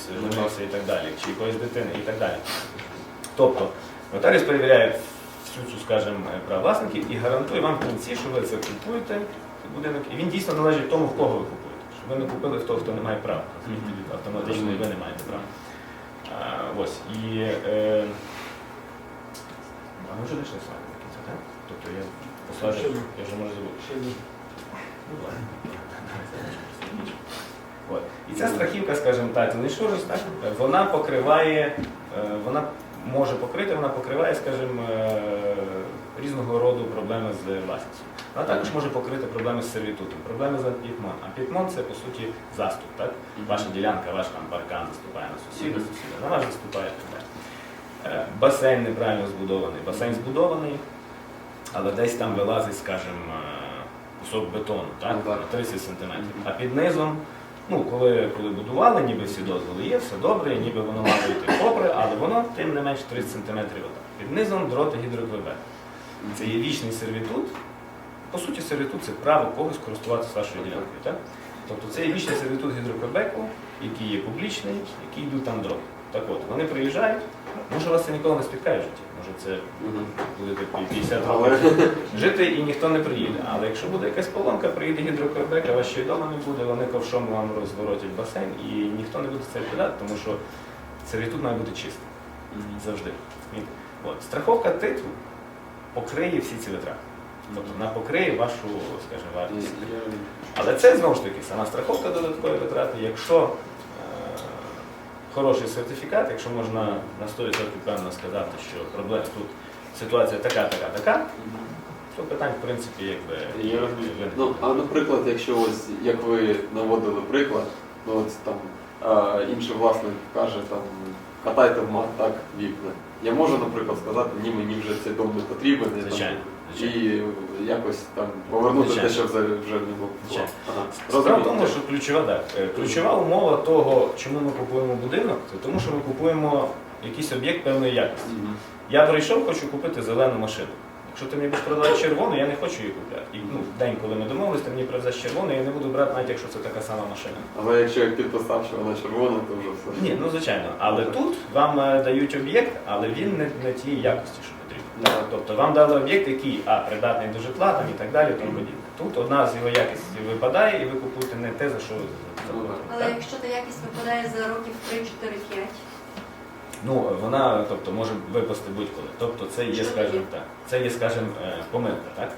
хтось женився і так далі, чи якоїсь дитини і так далі. Тобто нотаріус перевіряє всю цю, скажімо, права власників і гарантує вам в кінці, що ви це купуєте, цей будинок, і він дійсно належить тому, в кого ви купуєте. Щоб ви не купили в того, хто не має права. Автоматично ви не маєте права. А, ось. І, е, а ми вже дійшли з вами до кінця, так? Тобто я послажу, я вже можу забути. Ну, ладно. От. І ця страхівка, скажімо так, insurance, так, вона покриває, е, вона може покрити, вона покриває, скажімо, е, різного роду проблеми з власністю. Вона також може покрити проблеми з сервітутом, проблеми з апітмон. Апітмон це по суті заступ, так? Ваша ділянка, ваш там паркан заступає на сусіда, сусіда, на вас заступає. так. Е, Басейн неправильно збудований. Басейн збудований, але десь там вилазить, скажімо, кусок бетону, так? Ну, так. на 30 см. А під низом, ну, коли, коли будували, ніби всі дозволи є, все добре, ніби воно мало йти попри, але воно тим не менш 30 см. Під низом дроти гідроквебек. Це є вічний сервітут. По суті, сервітут це право когось користуватися вашою ділянкою. Так? Тобто це є вічний сервітут гідроквебеку, який є публічний, який йдуть там дроти. Так от, вони приїжджають, може вас це ніколи не спіткає в житті, може це будете 50 років жити і ніхто не приїде. Але якщо буде якась поломка, приїде гідроквебек, а вас ще й вдома не буде, вони ковшом вам розворотять басейн і ніхто не буде це відповідати, тому що сервітут має бути чистий. Завжди. От. Страховка титлу покриє всі ці витрати. Тобто вона покриє вашу, скажімо, вартість. Але це знову ж таки сама страховка додаткові витрати. Якщо хороший сертифікат, якщо можна на 100% певно сказати, що проблема тут ситуація така, така, така, то питань, в принципі, якби Я розумію. Ну, а наприклад, якщо ось як ви наводили приклад, ну от там а, інший власник каже, там катайте в мат так вікна. Я можу, наприклад, сказати, ні, мені вже цей дом не потрібен, Звичайно, і якось там повернути те, що вже, вже нього було. Звичайно. Справа в тому, що ключова, так, е, ключова умова того, чому ми купуємо будинок, це тому, що ми купуємо якийсь об'єкт певної якості. Мгм. Я прийшов, хочу купити зелену машину. Якщо ти мені будеш продавати червону, я не хочу її купляти. І ну, в день, коли ми домовились, ти мені привезеш червону, я не буду брати, навіть якщо це така сама машина. Але якщо я підписав, що вона червона, то вже все. Ні, ну звичайно. Але тут вам е, дають об'єкт, але він не, не тієї якості, що. Да. Тобто вам дали об'єкт, який а, придатний до житла там, і так далі, тому подібне. Тут одна з його якостей випадає, і ви купуєте не те, за що ви заплатили. Але так? якщо та якість випадає за років 3-4-5, Ну, вона тобто, може випасти будь-коли. Тобто це є, скажімо так, це є, скажімо, е, помилка, так?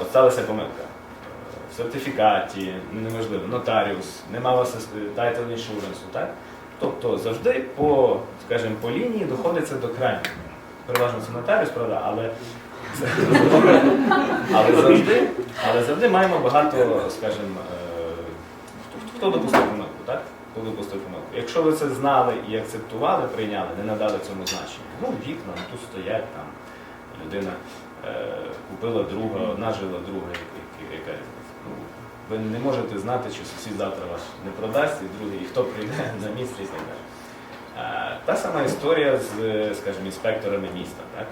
От сталася помилка. В сертифікаті, неважливо, нотаріус, нема у вас title insurance, так? Тобто завжди по, скажімо, по лінії доходиться до крайнього. Переважно це нотаріус, правда, але, але, завжди, але завжди маємо багато, скажімо, е, хто, допустив помилку, так? Хто допустив помилку. Якщо ви це знали і акцептували, прийняли, не надали цьому значення. Ну, вікна, ну, тут стоять там, людина е, купила друга, одна жила друга, яка-. Ну, ви не можете знати, чи сусід завтра ваш не продасть, і другий, і хто прийде на місце і так далі. Та сама історія з, скажімо, інспекторами міста. Так?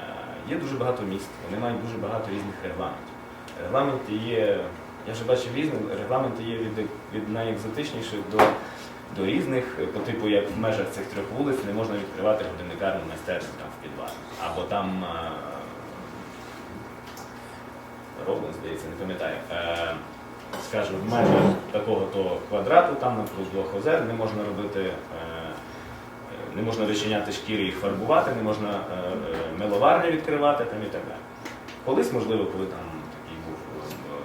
Е, Є дуже багато міст, вони мають дуже багато різних регламентів. Регламенти є, я вже бачив різні, регламенти є від, від найекзотичніших до, до різних, по типу, як в межах цих трьох вулиць не можна відкривати годинникарну майстерню там в підвалі. Або там е, Роблен, здається, не пам'ятаю. Е, скажу, в межах такого то квадрату, там навкруг двох озер не можна робити, не можна вичиняти шкіри і фарбувати, не можна е, е, відкривати там і так далі. Колись, можливо, коли там такий був е,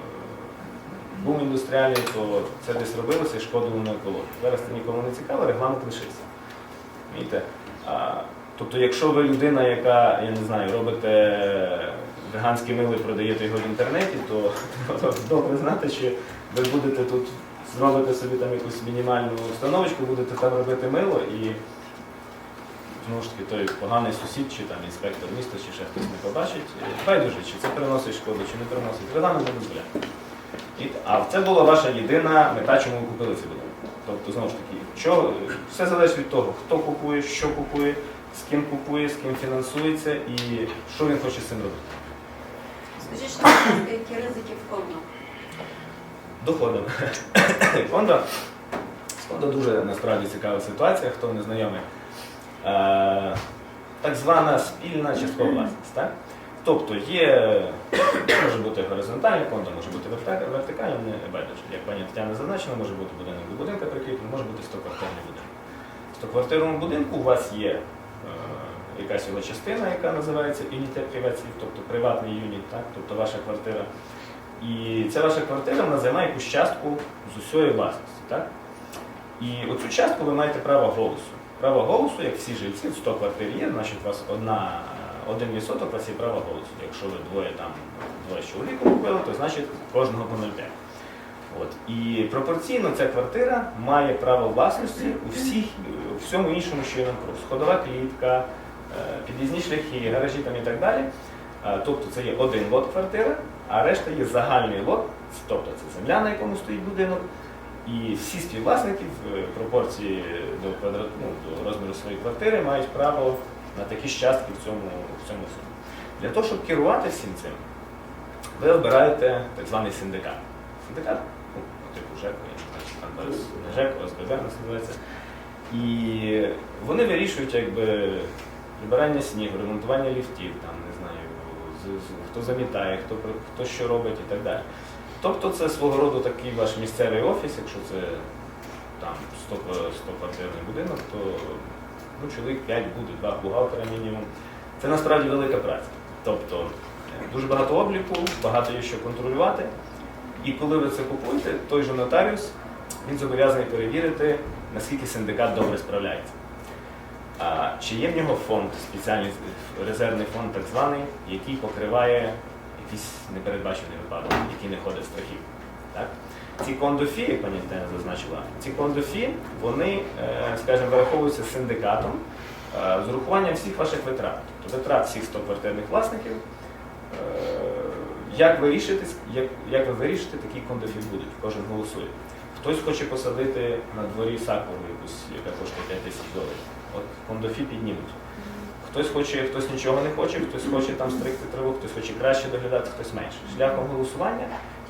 бум індустріальний, то це десь робилося і шкодило на екологію. Зараз це нікому не цікаво, регламент лишився. А, тобто, якщо ви людина, яка, я не знаю, робите веганські мили, продаєте його в інтернеті, то, добре знати, що ви будете тут зробите собі там якусь мінімальну установочку, будете там робити мило і знову ж таки той поганий сусід, чи там інспектор міста, чи ще хтось не побачить. Байдуже, чи це приносить шкоду, чи не приносить. Регламент не дозволяє. А це була ваша єдина мета, чому ви купили цей будинок. Тобто, знову ж таки, що, все залежить від того, хто купує, що купує, з ким купує, з ким фінансується і що він хоче з цим робити. скажіть, що які ризики в фонду? Доходом. Фонда, з Кондо дуже насправді цікава ситуація, хто не знайомий. Е, так звана спільна часткова власність. Так? Тобто є, може бути горизонтальне кондо, може бути вертикальне, не байдуже. Як пані Тетяна зазначила, може бути будинок до будинка прикріплений, може бути 100-квартирний будинок. В 100-квартирному будинку у вас є е, якась його частина, яка називається unité privative, тобто приватний юніт, так? тобто ваша квартира. І ця ваша квартира вона займає якусь частку з усієї власності. Так? І оцю частку ви маєте право голосу. Право голосу, як всі жильці, в 100 квартир є, значить у вас одна, один відсоток вас є право голосу. Якщо ви двоє там двоє з чоловіком купили, то значить кожного по 0,5. От. І пропорційно ця квартира має право власності у всіх, у всьому іншому, що є навкруг. Сходова клітка, е, під'їзні шляхи, гаражі там і так далі. Е, Тобто це є один лот квартири, а решта є загальний лот, тобто це земля, на якому стоїть будинок. І всі співвласники в е, пропорції до квадрат, ну, до розміру своєї квартири мають право на такі ж частки в цьому, в цьому суді. Для того, щоб керувати всім цим, ви обираєте так званий синдикат. Синдикат, ну, типу ЖЕК, не ЖЕК, ОСББ називається. І вони вирішують якби прибирання снігу, ремонтування ліфтів, там, не знаю, хто замітає, хто, хто що робить і так далі. Тобто це свого роду такий ваш місцевий офіс, якщо це там 100, 100 квартирний будинок, то ну, чоловік 5 буде, 2 бухгалтера мінімум. Це насправді велика праця. Тобто е, дуже багато обліку, багато є що контролювати. І коли ви це купуєте, той же нотаріус він зобов'язаний перевірити, наскільки синдикат добре справляється. А, чи є в нього фонд, спеціальний резервний фонд так званий, який покриває якийсь непередбачений випадок, який не ходить страхів. Так? Ці кондофі, як пані Тетяна зазначила, ці кондофі, вони, е, скажімо, вираховуються синдикатом е, з урахуванням всіх ваших витрат, тобто витрат всіх 100 квартирних власників. Е, Як ви як, як ви вирішите, такі кондофі будуть, кожен голосує. Хтось хоче посадити на дворі сакуру якусь, яка коштує 5 тисяч доларів. От кондофі піднімуть. Хтось хоче, хтось нічого не хоче, хтось хоче там стригти траву, хтось хоче краще доглядати, хтось менше. Шляхом голосування,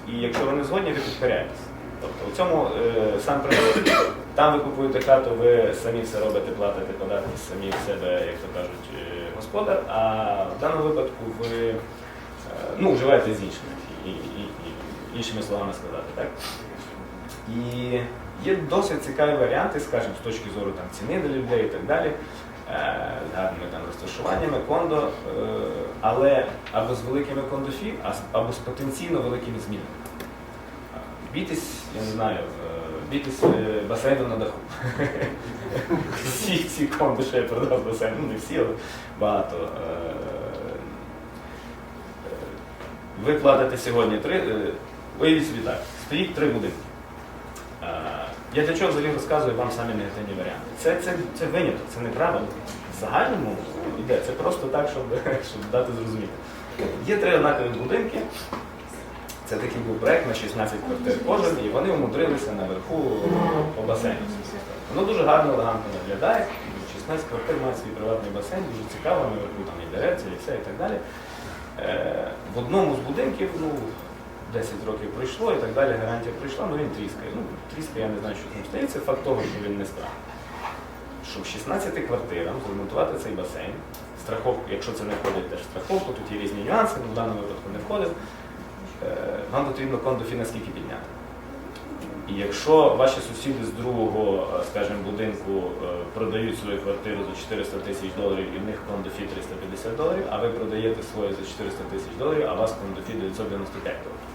і якщо ви не згодні, ви підкоряєтесь. Тобто у цьому е, сам принцип. Там ви купуєте хату, ви самі все робите, платите податки, самі в себе, як то кажуть, е, господар, а в даному випадку ви е, ну, вживаєте з іншими, і, і, і, іншими словами сказати. Так? І є досить цікаві варіанти, скажімо, з точки зору там, ціни для людей і так далі, гарними там, розташуваннями, кондо, е, але або з великими кондофі, або з потенційно великими змінами. Бійтесь, я не знаю, бійтесь е, басейну на даху. Всі ці кондо, що я продав басейн, ну не всі, але багато. е, Ви платите сьогодні три. Уявіть собі так, стоїть три будинки. Я для чого взагалі розказую вам самі негативні варіанти? Це, це, це виняток, це не правило. В загальному йде, це просто так, щоб, щоб дати зрозуміти. Є три однакові будинки. Це такий був проект на 16 квартир кожен, і вони умудрилися наверху по басейну. Воно дуже гарно, елегантно виглядає. 16 квартир має свій приватний басейн, дуже цікаво, наверху там і дереться, і все, і так далі. Е, в одному з будинків, ну, 10 років пройшло і так далі, гарантія прийшла, ну він тріскає. Ну, тріскає, я не знаю, що з ним стається, факт того, що він не справний. Щоб 16 квартирам зремонтувати цей басейн, страховку, якщо це не входить теж страховку, тут є різні нюанси, ну, в даному випадку не входить, е, вам потрібно кондофі наскільки підняти. І якщо ваші сусіди з другого, е, скажімо, будинку е, продають свою квартиру за 400 тисяч доларів і в них кондофі 350 доларів, а ви продаєте своє за 400 тисяч доларів, а вас кондофі 995 доларів.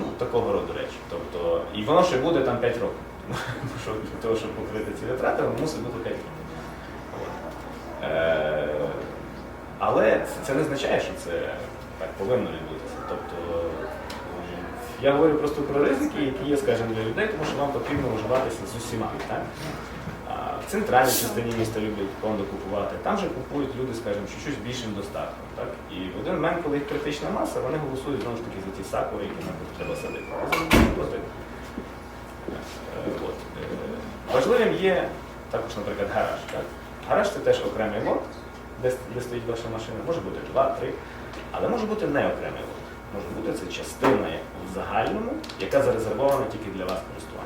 Ну, такого роду речі. Тобто, і воно ще буде там 5 років. Тому для того, щоб покрити ці витрати, воно мусить бути 5 років. Е, але це, не означає, що це так повинно відбутися. Тобто, я говорю просто про ризики, які є, скажімо, для людей, тому що вам потрібно вживатися з усіма. Так? В центральній частині міста люблять кондо купувати. Там же купують люди, скажімо, що щось більшим достатком. Так? І в один момент, коли їх критична маса, вони голосують знову ж таки за ті сакури, які нам треба садити. Е, от. Е, Важливим є також, наприклад, гараж. Так? Гараж це теж окремий лот, де, де стоїть ваша машина. Може бути два, три, але може бути не окремий лот. Може бути це частина в загальному, яка зарезервована тільки для вас користування.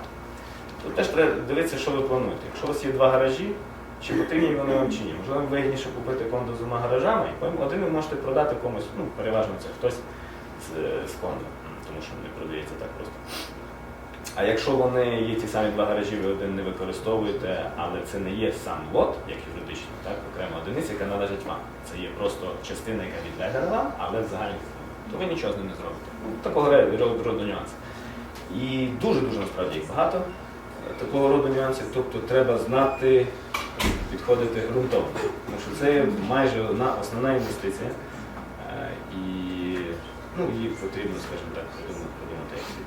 Тут теж треба дивитися, що ви плануєте. Якщо у вас є два гаражі, чи потрібні вони вам чи ні. Можливо, вам вигідніше купити кондо з двома гаражами, і один ви можете продати комусь, ну, переважно це хтось з, з кондо, тому що не продається так просто. А якщо вони є ті самі два гаражі, ви один не використовуєте, але це не є сам лот, як юридично, так, окрема одиниця, яка належить вам. Це є просто частина, яка відведена вам, але в загальній то ви нічого з ним не зробите. Ну, такого роду, нюанси. І дуже-дуже насправді їх багато е, такого роду нюансів. Тобто треба знати, підходити ґрунтовно. Тому що це майже одна основна інвестиція. Е, І ну, її потрібно, скажімо так, слід.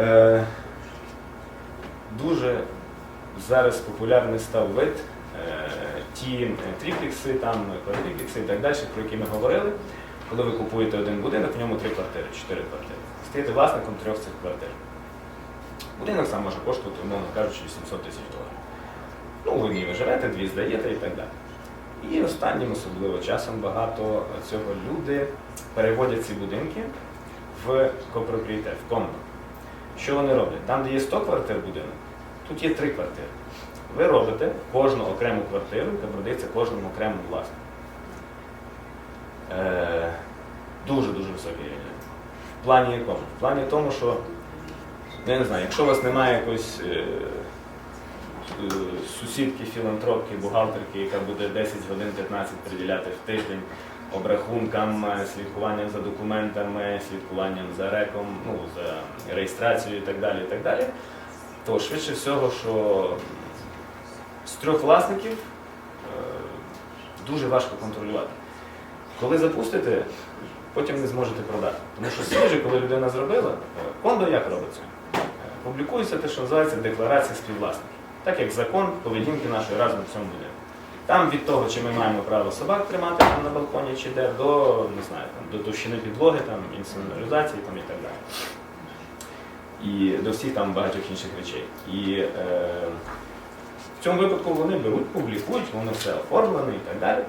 Е, Дуже зараз популярний став вид е, ті тріплікси, там квадріплікси і так далі, про які ми говорили. Коли ви купуєте один будинок, в ньому три квартири, чотири квартири. Стаєте власником трьох цих квартир. Будинок сам може коштувати, умовно кажучи, 800 тисяч доларів. Ну, в одній ви живете, дві здаєте і так далі. І останнім, особливо часом, багато цього люди переводять ці будинки в копропріоритет, в кондо. Що вони роблять? Там, де є 100 квартир будинок, тут є 3 квартири. Ви робите кожну окрему квартиру, яка продається кожному окремому власнику. Е, Дуже-дуже високий рівень. В плані якому? В плані тому, що, я не знаю, якщо у вас немає якоїсь е, е, сусідки, філантропки, бухгалтерки, яка буде 10 годин 15 приділяти в тиждень обрахункам, е, слідкуванням за документами, слідкуванням за реком, ну, за реєстрацією і так далі, і так далі, то швидше всього, що з трьох власників дуже важко контролювати. Коли запустите, потім не зможете продати. Тому що свіже, коли людина зробила, кондо як робиться? Публікується те, що називається декларація співвласників. Так як закон поведінки нашої разом в цьому буде. Там від того, чи ми маємо право собак тримати там на балконі чи де, до, не знаю, там, до товщини підлоги, там, інсоноризації там, і так далі. І до всіх там багатьох інших речей. І е, в цьому випадку вони беруть, публікують, воно все оформлено і так далі.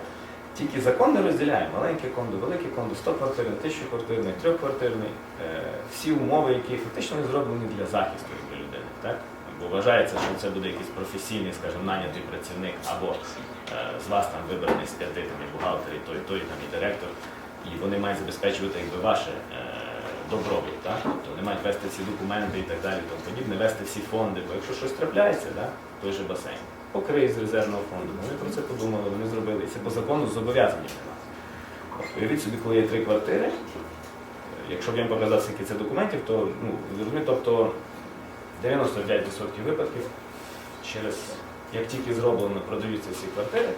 Тільки закон не розділяє маленьке кондо, велике кондо, 100 квартирний, 1000 квартирний, 3 квартирний. Е, всі умови, які фактично не зроблені для захисту якби, людини. Так? Бо вважається, що це буде якийсь професійний, скажімо, нанятий працівник або е, з вас там вибраний з п'яти там, і бухгалтер, і той, той, там, і директор. І вони мають забезпечувати якби, ваше е, добробут. Так? Тобто вони мають вести всі документи і так далі, тому подібне, вести всі фонди. Бо якщо щось трапляється, так? той же басейн, покрий з резервного фонду. Вони про це подумали, вони зробили. І це по закону зобов'язані нас. Уявіть собі, коли є три квартири, якщо б я показав скільки це документів, то ну, тобто 95% випадків через як тільки зроблено, продаються всі квартири,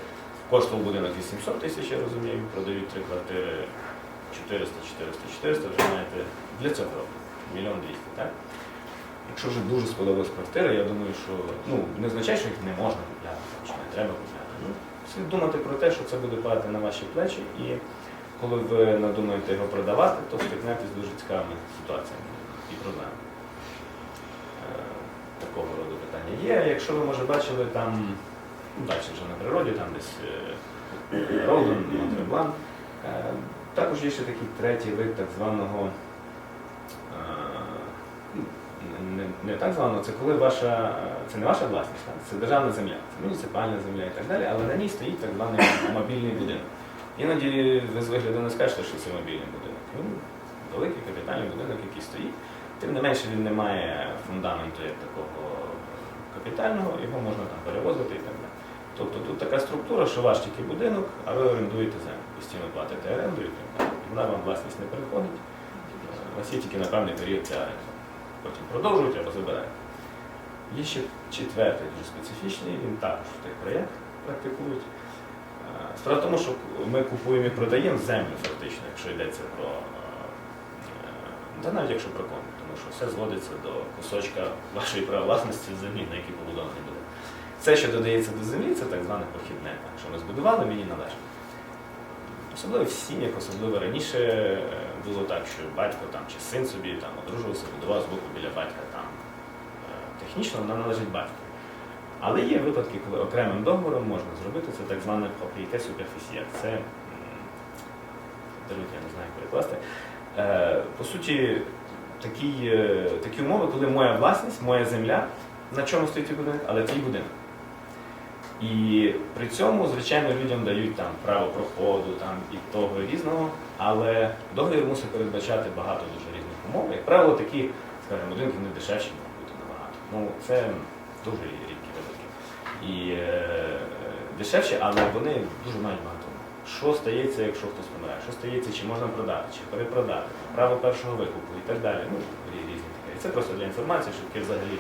коштував будинок 800 тисяч, я розумію, продають три квартири 400, 400, 400, вже маєте для цього роблять. Мільйон двісті? Якщо вже дуже сподобалась квартира, я думаю, що ну, не означає, що їх не можна купляти, чи не треба купляти. Ну, слід думати про те, що це буде падати на ваші плечі, і коли ви надумаєте його продавати, то стикнетесь з дуже цікавими ситуаціями і проблемами. Е, Такого роду питання є. Якщо ви, може, бачили там, ну, далі вже на природі, там десь е, Ролден, Монтреблан, е, також є ще такий третій вид так званого, ну, не, так званого, це коли ваша, це не ваша власність, це державна земля, це муніципальна земля і так далі, але на ній стоїть так званий мобільний будинок. Іноді ви з вигляду не скажете, що це мобільний будинок. Він великий капітальний будинок, який стоїть. Тим не менше він не має фундаменту як такого капітального, його можна там перевозити і так далі. Тобто тут така структура, що ваш тільки будинок, а ви орендуєте землю. Постійно платите оренду і. Вона вам власність не переходить. У вас є тільки на певний період ця оренда. Потім продовжують або забирають. Є ще четвертий, дуже специфічний, він також в тих проєктах практикують. Е, Справа в тому, що ми купуємо і продаємо землю фактично, якщо йдеться про е, та навіть якщо про кон, тому що все зводиться до кусочка вашої права власності землі, на якій побудований буде. Все, що додається до землі, це так зване похідне. Так, що ми збудували, мені належить. Особливо в сім'ях, особливо раніше е, було так, що батько там, чи син собі там, одружувався, будував з боку біля батька там. Е, Технічно вона належить батьку. Але є випадки, коли окремим договором можна зробити це так зване propriété superficielle. Це даруйте, я не знаю, як перекласти. Е, По суті, такі, е, такі умови, коли моя власність, моя земля на чому стоїть будинок, але твій будинок. І при цьому, звичайно, людям дають там право проходу там, і того різного, але договір мусить передбачати багато дуже різних умов. Як правило, такі, скажімо, будинки не дешевші можуть бути набагато. Ну, це дуже рідкі великі. І е, дешевші, але вони дуже мають багато. умов. Що стається, якщо хтось помирає? Що стається, чи можна продати, чи перепродати, право першого викупу і так далі. Ну, рі- різні таке. І це просто для інформації, щоб таке взагалі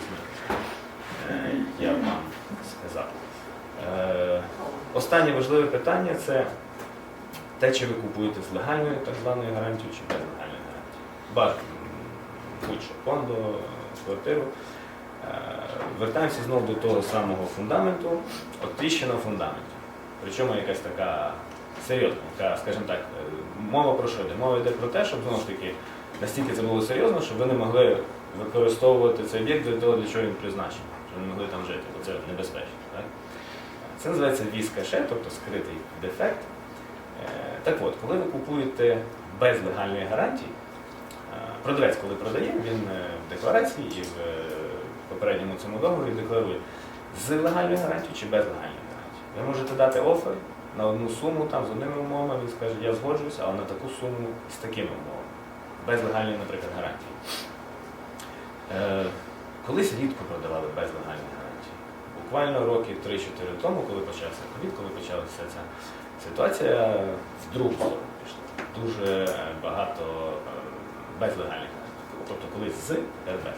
е, я вам сказав. Е, Останнє важливе питання це те, чи ви купуєте з легальною так званою гарантією, чи без легальної гарантії. Бажано будь-що фонду, квартиру. Е, Вертаємося знову до того самого фундаменту, от тріщина фундаменті. Причому якась така серйозна, яка, скажімо так, е, мова про що йде? Мова йде про те, щоб знову ж таки настільки це було серйозно, щоб ви не могли використовувати цей об'єкт для того, для чого він призначений, щоб не могли там жити, бо це небезпечно. Так? Це називається віскаше, тобто скритий дефект. Е, Так от, коли ви купуєте без легальної гарантії, е, продавець, коли продає, він е, в декларації і в попередньому цьому договорі декларує з легальною гарантією чи без легальної гарантії. Ви можете дати офер на одну суму там, з одними умовами, він скаже, я згоджуюся, але на таку суму з такими умовами, без легальної, наприклад, гарантії. Колись рідко продавали без легальної гарантії. Буквально років 3-4 тому, коли почався ковід, коли почалася ця ситуація, в другу пішла. Дуже е, багато е, без легальних. Тобто колись з без.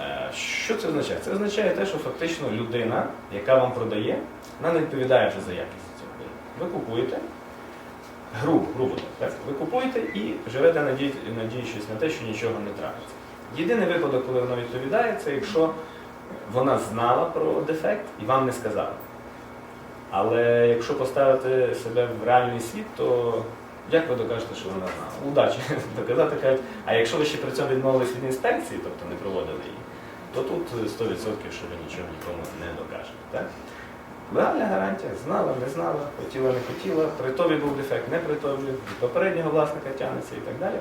Е, Що це означає? Це означає те, що фактично людина, яка вам продає, вона не відповідає вже за якість цього. Ви купуєте, грубо, грубо так, ви купуєте і живете надіючись на те, що нічого не трапиться. Єдиний випадок, коли вона відповідає, це якщо вона знала про дефект і вам не сказала. Але якщо поставити себе в реальний світ, то як ви докажете, що вона знала? Удачі доказати кажуть. А якщо ви ще при цьому відмовились від інспекції, тобто не проводили її, то тут 100% що ви нічого нікому не докажете. Так? Легальна гарантія, знала, не знала, хотіла, не хотіла, при тобі був дефект, не при тобі, від попереднього власника тягнеться і так далі.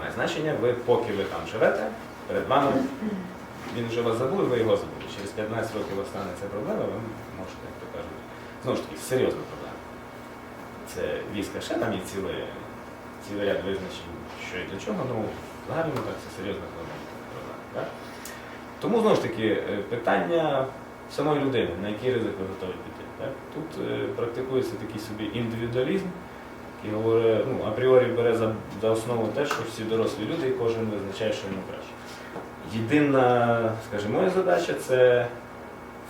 Має значення, ви поки ви там живете, перед вами він вже вас забув, ви його забули. Через 15 років вас стане ця проблема, ви можете, як то кажуть, знову ж таки, серйозна проблема. Це війська ще там є цілий, цілий ряд визначень, що і до чого, ну загально так це серйозна проблема. Так? Тому знову ж таки е, питання самої людини, на який ризик ви готові піти. Так? Тут е, практикується такий собі індивідуалізм, який говорить, ну, апріорі бере за, за основу те, що всі дорослі люди і кожен визначає, що йому краще. Єдина, скажімо, моя задача це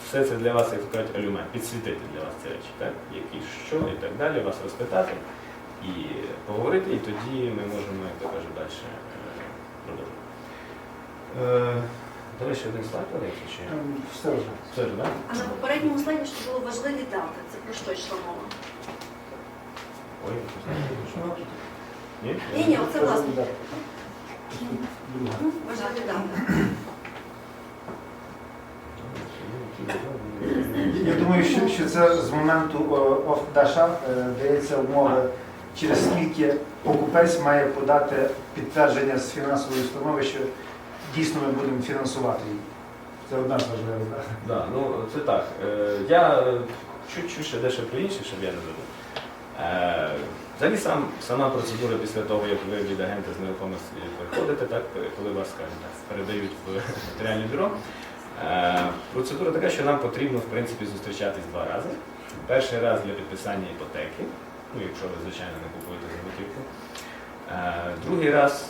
все це для вас, як кажуть, алюмент, підсвітити для вас ці речі, так? які що і так далі, вас розпитати і поговорити, і тоді ми можемо, як то кажуть, далі е, продовжувати. Е, Давай ще один слайд, Олексій, чи Все вже. все ж, так? А на попередньому слайді ще було важливі дати. Це про що йшла мова? Ой, що знаю, що? Ні? Ні, ні, оце власне. Ну, дати. Я думаю, що, що це з моменту е, офдаша е, дається умова, через скільки покупець має подати підтвердження з фінансової установи, що дійсно ми будемо фінансувати її. Це одна дат. Да, ну це так. Е, Я е, чуть-чуть ще дещо про інше, щоб я не забув. Е, Взагалі сам, сама процедура після того, як ви від агента з нерухомості приходите, так, коли вас скажімо так, передають в нотаріальне бюро. е, Процедура така, що нам потрібно в принципі зустрічатись два рази. Перший раз для підписання іпотеки, ну якщо ви, звичайно, не купуєте за готівку. Е, Другий раз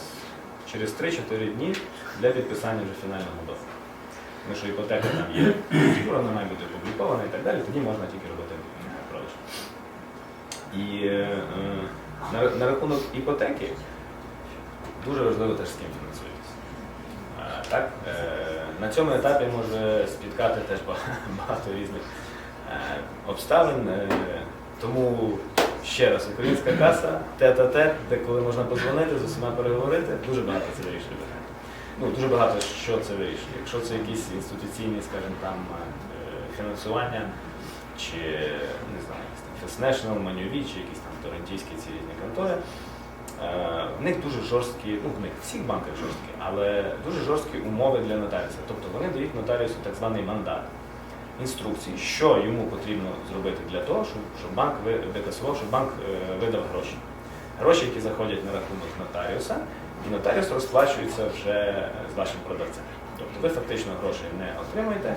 через 3-4 дні для підписання вже фінального договору. Тому що іпотека там є, вона має бути опублікована і так далі, тоді можна тільки робити. І е, на, на рахунок іпотеки дуже важливо теж з ким фінансуєтесь. Так, е, на цьому етапі може спіткати теж багато різних е, обставин. Е, тому ще раз, українська каса, тет-а-тет, де коли можна подзвонити, з усіма переговорити, дуже багато це вирішує. Ну, дуже багато що це вирішує. Якщо це якісь інституційні, скажімо, там е, фінансування, чи не знаю, First National, чи якісь там торрентійські ці різні контори, Е, В них дуже жорсткі, ну в них всіх банках жорсткі, але дуже жорсткі умови для нотаріуса. Тобто вони дають нотаріусу так званий мандат інструкції, що йому потрібно зробити для того, щоб, щоб банк викасував, щоб банк е, видав гроші. Гроші, які заходять на рахунок нотаріуса, і нотаріус розплачується вже е, з вашим продавцем. Тобто ви фактично грошей не отримуєте.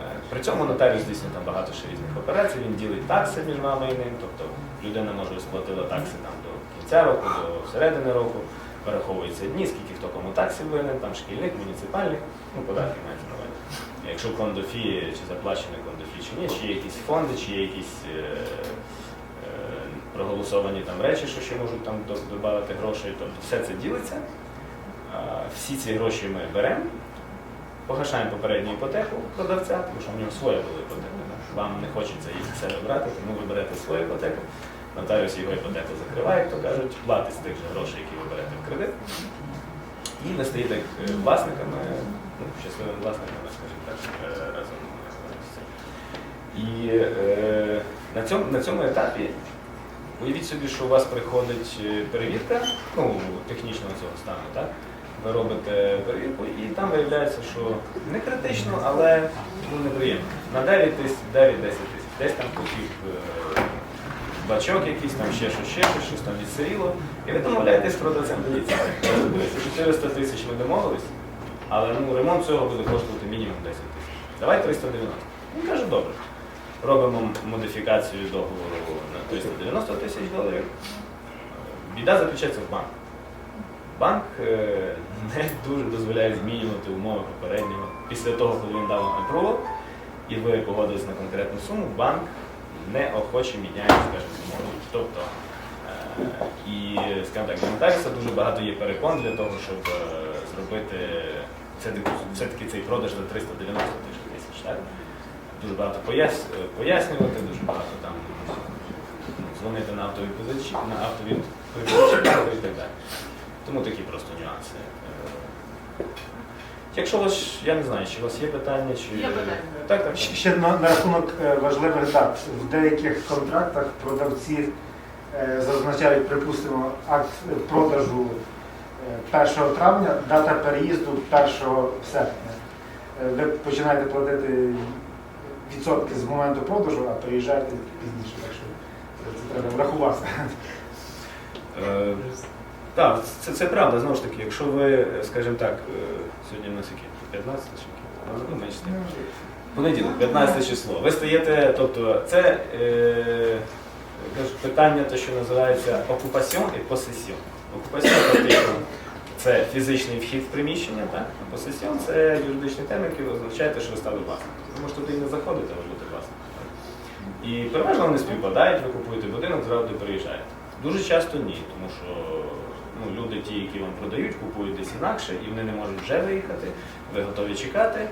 Е, При цьому нотаріус здійснює там багато ще різних операцій, він ділить такси між вами і ним. Тобто людина може сплатила такси там до кінця року, до середини року, вираховується дні, скільки хто кому таксів винен, там шкільних, муніципальних, ну податки мається на. Якщо кондофі, чи заплачені кондофі, чи ні, чи є якісь фонди, чи є якісь е, е, проголосовані там речі, що ще можуть там додати грошей, тобто все це ділиться. Всі ці гроші ми беремо, погашаємо попередню іпотеку продавця, тому що в нього своя була іпотека. Вам не хочеться їх себе брати, тому ви берете свою іпотеку. Нотаріус його іпотеку закриває, як то кажуть, платить з тих же грошей, які ви берете в кредит. І ви стаєте е, власниками, ну, щасливими власниками, скажімо так, е, разом з цим. І е, на, цьому, на цьому етапі уявіть собі, що у вас приходить е, перевірка ну, технічного цього стану, так? Ви робите перевірку, і там виявляється, що не критично, але ну, неприємно. На 9 тисяч, 9-10 тисяч. Десь там хотів е, бачок якийсь, там ще щось, ще щось, щось там відсиріло. І ви домовляєтесь продавцем, дивіться, дивіться, 400 тисяч ми домовились, але ну, ремонт цього буде коштувати мінімум 10 тисяч. Давай 390. Він каже, добре. Робимо модифікацію договору на 390 тисяч доларів. Біда заключається в банку. Банк е, не дуже дозволяє змінювати умови попереднього. Після того, коли він дав вам approval, і ви погодились на конкретну суму, банк неохоче міняє, скажімо, умови. Тобто, е, і, скажімо так, для нотаріуса дуже багато є перепон для того, щоб е, зробити все-таки цей продаж за 390 тисяч. Так? Дуже багато пояснювати, дуже багато там дзвонити на автовідповідачі, на автовідповідачі і так далі. Тому такі просто нюанси. Е, Якщо у вас, я не знаю, чи у вас є питання, чи Є питання. так, так. Ще- Ще на, на рахунок е, важливих дат. В деяких контрактах продавці е, зазначають, припустимо, акт е, продажу е, 1 травня, дата переїзду 1 серпня. Е, Ви починаєте платити відсотки з моменту продажу, а приїжджаєте пізніше. Так що це треба врахувати. Е, Так, це, це правда, знову ж таки, якщо ви, скажімо так, е, сьогодні у нас яке? 15 чи яке? Ну, менше. Понеділок, 15 число. Ви стаєте, тобто це е, питання, те, що називається окупаціон і посесіон. Окупаціон фактично це фізичний вхід в приміщення, так? а посесіон це юридичний термін, який означає, те, що ви стали власником. Ви можете туди не заходити, але бути власником. І переважно вони співпадають, ви купуєте будинок, зразу приїжджаєте. Дуже часто ні, тому що ну, люди, ті, які вам продають, купують десь інакше, і вони не можуть вже виїхати, ви готові чекати.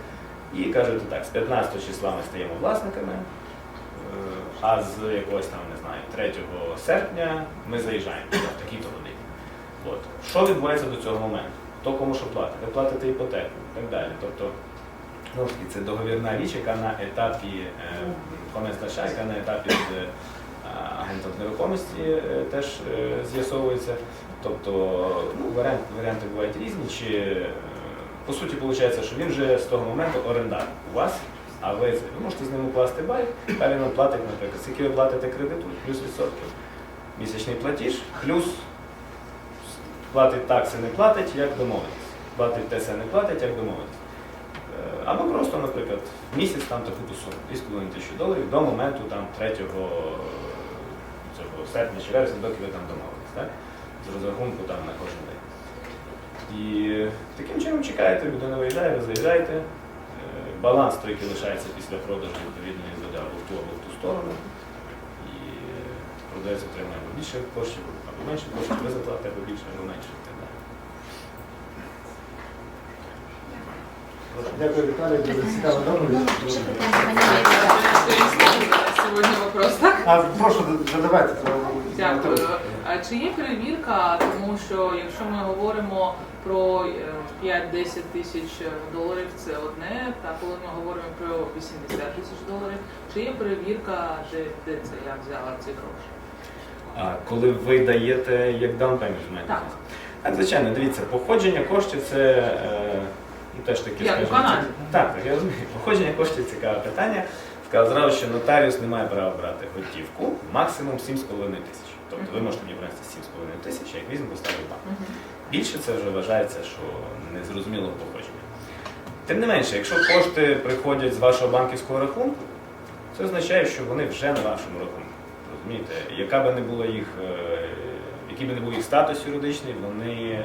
І кажете так, з 15 числа ми стаємо власниками, е, а з якогось там, не знаю, 3 серпня ми заїжджаємо в такій-то годині. От. Що відбувається до цього моменту? Хто кому що платить? Ви платите іпотеку і так далі. Тобто, таки, це договірна річ, яка на етапі е, комерція, яка на етапі е, агентом нерухомості е, теж е, з'ясовується. Тобто, ну, варіанти, варіанти бувають різні. Чи, е, по суті, виходить, що він вже з того моменту орендар у вас, а ви, можете з ним укласти бай, а він платить, наприклад, скільки ви платите кредиту, плюс відсотки. Місячний платіж, плюс платить такси, не платить, як домовитись. Платить ТС, не платить, як домовитись. Або просто, наприклад, місяць там таку суму, 2,5 тисячі доларів до моменту там 3 цього серпня чи вересня, доки ви там домовились, так? З розрахунку там на кожен день. І таким чином чекаєте, людина виїжджає, ви заїжджаєте. Е, Баланс який лишається після продажу, відповідно, він або в ту, або в ту сторону. І продавець отримає або більше коштів, або менше коштів, ви заплатите або більше, або менше і так далі. Дякую, Віталій, дуже цікава доповідь. Сьогодні вопрос, так? А прошу задавайте. Дякую. А чи є перевірка, тому що якщо ми говоримо про е, 5-10 тисяч доларів, це одне, та коли ми говоримо про 80 тисяч доларів, чи є перевірка, де, де це я взяла ці гроші? А коли ви даєте як down payment? Так. Так, звичайно, дивіться, походження коштів це е, теж таке. Як у Канаді. Так, так, я розумію. Походження коштів цікаве питання. Сказав зразу, що нотаріус не має права брати готівку, максимум 7,5 тисяч. Тобто ви можете мені принести 7,5 тисяч, як візьму, поставлю банк. Більше це вже вважається, що незрозумілого походження. Тим не менше, якщо кошти приходять з вашого банківського рахунку, це означає, що вони вже на вашому рахунку. Розумієте, яка би не була їх, е, який би не був їх статус юридичний, вони е,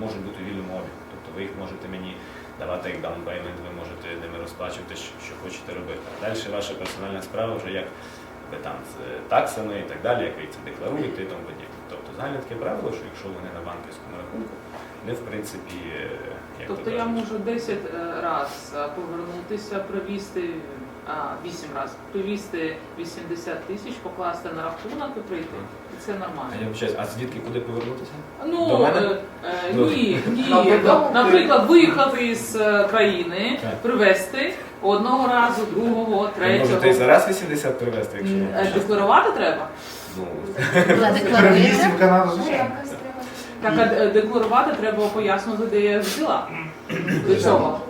можуть бути в вільному обігу. Ви їх можете мені давати як даунпеймент, payment, ви можете ними розплачувати, що, хочете робити. А далі ваша персональна справа вже як ви там з е, таксами і так далі, як ви це декларуєте і тому подібне. Тобто загальне таке правило, що якщо вони на банківському рахунку, вони в принципі е, як то Тобто я можу 10 раз е, повернутися, привізти 8 разів, привізти 80 тисяч, покласти на рахунок і прийти. І це нормально. я вибачаюсь, а звідки куди повернутися? До Ну мене? е, е, Ну. ні, ні. Наприклад, Наприклад, виїхати з е, країни, Так. привезти одного разу, другого, Ви третього. можете і зараз 80 привезти, якщо М, е. Декларувати треба. Ну, в Канаду, звичайно. Так, а е, декларувати треба пояснити, де я взяла. До цього.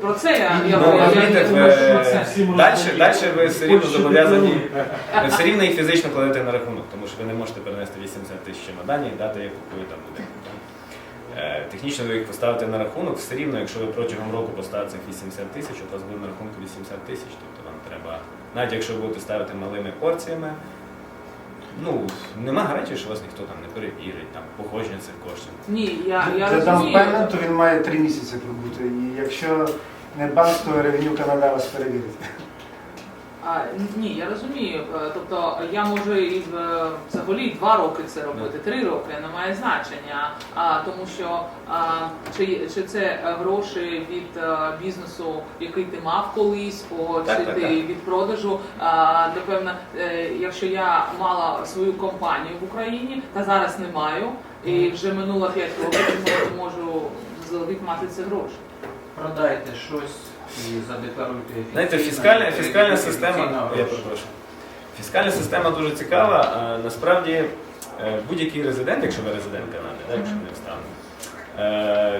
Про це я, я, ну я, я, розумієте, думаю, що це. далі, далі ви все рівно зобов'язані, ви все рівно їх фізично кладете на рахунок, тому що ви не можете перенести 80 тисяч чемоданів і дати, як купую там так. Е, Технічно ви їх поставите на рахунок, все рівно, якщо ви протягом року поставите цих 80 тисяч, у вас буде на рахунку 80 тисяч, тобто вам треба, навіть якщо ви будете ставити малими порціями, ну, нема гарантії, що вас ніхто там не перевірить, там, походження цих коштів. Ні, я, я Для розумію. то він має три місяці пробути. І якщо не банк, то ревеню Канада вас перевірить. А, ні, я розумію. Е, Тобто я можу і взагалі два роки це робити, три роки, не має значення. А, тому що а, чи, чи це е, гроші від е, бізнесу, який ти мав колись, о, Так, чи так, ти так. від продажу. А, напевно, якщо я мала свою компанію в Україні та зараз не маю, і вже минуло 5 років, тому можу заздалегідь мати ці гроші. Продайте щось і задекларуйте. Знаєте, фіскальна, фіскальна система, я перепрошую. Фіскальна система дуже цікава. Е, Насправді, е, будь-який резидент, якщо ви резидент Канади, да, якщо не встану,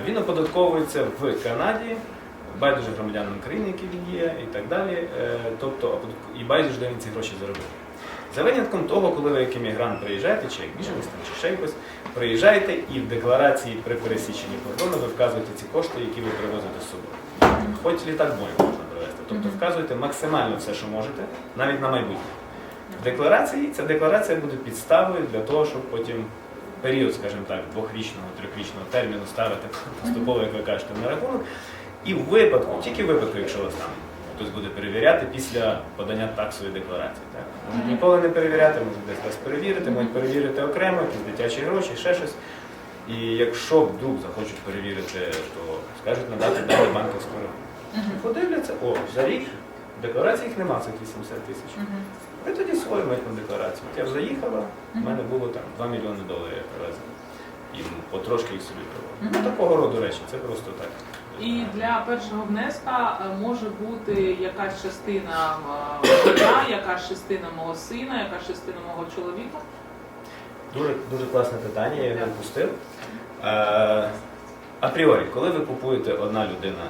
він оподатковується в Канаді, байдуже громадянам країни, які він є, і так далі. Е, Тобто, оподатку- і байдуже де він ці гроші заробив. За винятком того, коли ви як іммігрант приїжджаєте, чи як біженець, там, чи ще якось, приїжджаєте і в декларації при пересіченні кордону ви вказуєте ці кошти, які ви привозите з собою. Хоч літак Боїнг можна привезти. Тобто вказуєте максимально все, що можете, навіть на майбутнє. В декларації ця декларація буде підставою для того, щоб потім період, скажімо так, двохрічного, трьохрічного терміну ставити поступово, як ви кажете, на рахунок. І в випадку, тільки в випадку, якщо вас там хтось буде перевіряти після подання таксової декларації. Так? Можуть ніколи не перевіряти, можуть десь вас перевірити, можуть перевірити окремо, якісь дитячі гроші, ще щось. І якщо вдруг захочуть перевірити, то скажуть надати дані банківського рахунку. Подивляться, о, за рік в декларації їх нема цих 80 тисяч. Ви тоді свою митну декларацію. От я заїхала, в мене було там 2 мільйони доларів я привезла. І потрошки їх собі. Ну, такого роду речі, це просто так. І для першого внеска е, може бути якась частина е, моя, якась частина мого сина, якась частина мого чоловіка. Дуже, дуже класне питання, я його не впустив. Е, апріорі, коли ви купуєте одна людина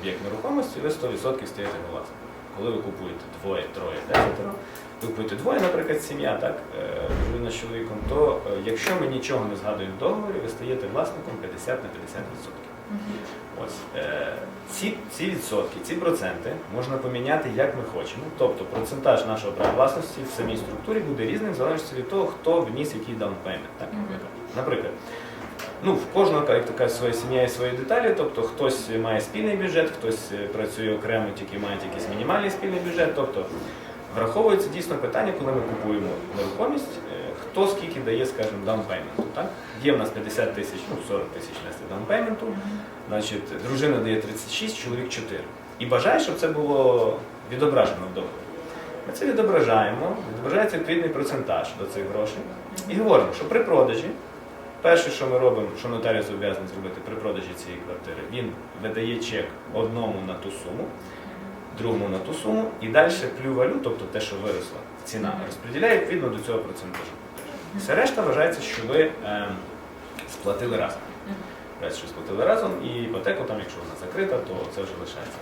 об'єкт нерухомості, ви 100% стаєте власником. Коли ви купуєте двоє, троє, десятеро, ви купуєте двоє, наприклад, сім'я, так, людина дружина з чоловіком, то е, якщо ми нічого не згадуємо в договорі, ви стаєте власником 50 на 50%. Ось е, ці, ці відсотки, ці проценти можна поміняти як ми хочемо. Тобто процентаж нашого права власності в самій структурі буде різним в залежності від того, хто вніс який даунпеймент. Так, наприклад, ну в кожного як така своя сім'я і свої деталі. Тобто хтось має спільний бюджет, хтось е, працює окремо, тільки має якийсь мінімальний спільний бюджет. Тобто враховується дійсно питання, коли ми купуємо нерухомість, хто скільки дає, скажімо, даунпейменту. Так? Є в нас 50 тисяч, ну 40 тисяч нести даунпейменту. Значить, дружина дає 36, чоловік 4. І бажає, щоб це було відображено в договорі. Ми це відображаємо, відображається відповідний процентаж до цих грошей. І говоримо, що при продажі, перше, що ми робимо, що нотаріус зобов'язаний зробити при продажі цієї квартири, він видає чек одному на ту суму, другому на ту суму, і далі плювалю, тобто те, що виросла ціна, розподіляє відповідно до цього процентажу. Все решта вважається, що ви е, сплатили разом. Вважається, що сплатили разом, і іпотеку там, якщо вона закрита, то це вже лишається.